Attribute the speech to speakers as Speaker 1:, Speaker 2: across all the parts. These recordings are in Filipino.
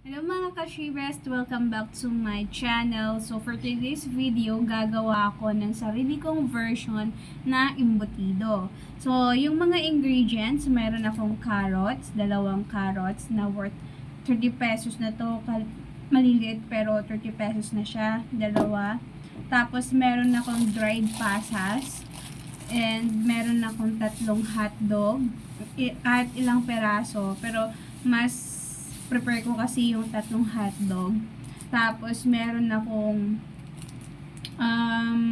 Speaker 1: Hello mga ka-Shivest! Welcome back to my channel. So for today's video, gagawa ako ng sarili kong version na imbutido. So yung mga ingredients, meron akong carrots, dalawang carrots na worth 30 pesos na to. Maliliit pero 30 pesos na siya, dalawa. Tapos meron akong dried pasas. And meron akong tatlong hotdog. Kahit ilang peraso. Pero mas prepare ko kasi yung tatlong hotdog. Tapos, meron akong um,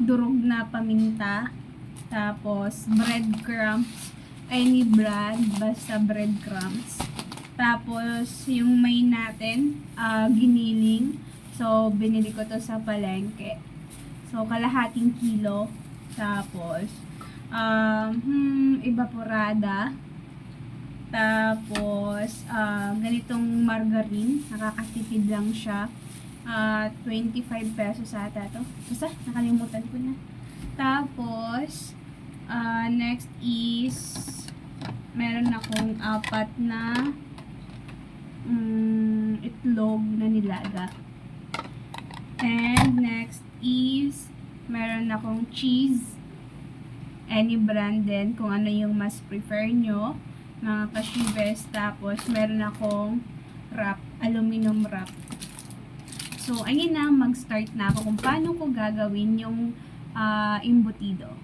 Speaker 1: durog na paminta. Tapos, breadcrumbs. Any brand, basta breadcrumbs. Tapos, yung main natin, ah, giniling. So, binili ko to sa palengke. So, kalahating kilo. Tapos, um, hmm, evaporada. Tapos, ah, ganitong margarine. Nakakatipid lang siya. Ah, 25 pesos ata to. Basta, nakalimutan ko na. Tapos, ah, next is, meron akong apat na mm, itlog na nilaga. And next is, meron akong cheese. Any brand din, kung ano yung mas prefer nyo mga kashibes. Tapos, meron akong wrap, aluminum wrap. So, ayun na, mag-start na ako kung paano ko gagawin yung ah, imbutido.